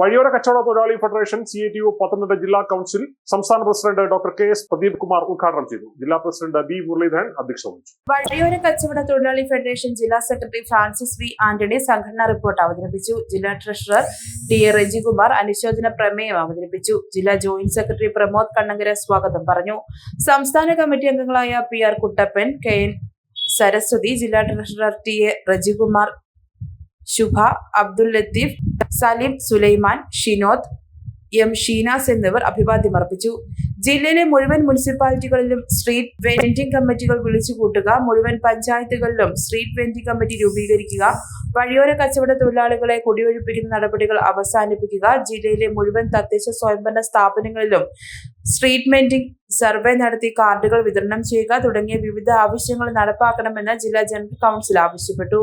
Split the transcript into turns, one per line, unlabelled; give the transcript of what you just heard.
വഴിയോര കച്ചവട തൊഴിലാളി federation C T U Pathanamthitta ജില്ലാ കൌൺസിൽ സംസ്ഥാന president doctor K S Pradeep Kumar ഉദ്ഘാടനം ചെയ്തു. ജില്ലാ പ്രസിഡന്റ് ബി മുരളീധരൻ അധ്യക്ഷത വഹിച്ചു.
വഴിയോര കച്ചവട തൊഴിലാളി ഫെഡറേഷൻ ജില്ലാ സെക്രട്ടറി ഫ്രാൻസിസ് വി ആന്റണി സംഘടനാ റിപ്പോർട്ട് അവതരിപ്പിച്ചു. ജില്ലാ ട്രഷറർ ടി എ റെജികുമാർ അനുശോചന പ്രമേയം അവതരിപ്പിച്ചു. ജില്ലാ ജോയിന്റ് സെക്രട്ടറി പ്രമോദ് കണ്ണങ്കര സ്വാഗതം പറഞ്ഞു. സംസ്ഥാന കമ്മിറ്റി അംഗങ്ങളായ P R Kuttappan K N Saraswathi ജില്ലാ treasurer T A Rejikumar Shubha Abdul Latheef Saleem Sulaiman Shinod M Sheenas എന്നിവർ അഭിവാദ്യം അർപ്പിച്ചു. ജില്ലയിലെ മുഴുവൻ മുനിസിപ്പാലിറ്റികളിലും സ്ട്രീറ്റ് വെൻഡിംഗ് കമ്മിറ്റികൾ വിളിച്ചു കൂട്ടുക മുഴുവൻ പഞ്ചായത്തുകളിലും സ്ട്രീറ്റ് വെൻഡിംഗ് കമ്മിറ്റി രൂപീകരിക്കുക വഴിയോര കച്ചവട തൊഴിലാളികളെ കുടിയൊഴിപ്പിക്കുന്ന നടപടികൾ അവസാനിപ്പിക്കുക ജില്ലയിലെ മുഴുവൻ തദ്ദേശ സ്വയംഭരണ സ്ഥാപനങ്ങളിലും സ്ട്രീറ്റ് വെൻഡിംഗ് സർവേ നടത്തി കാർഡുകൾ വിതരണം ചെയ്യുക തുടങ്ങിയ വിവിധ ആവശ്യങ്ങൾ നടപ്പാക്കണമെന്ന് ജില്ലാ ജനറൽ കൗൺസിൽ ആവശ്യപ്പെട്ടു.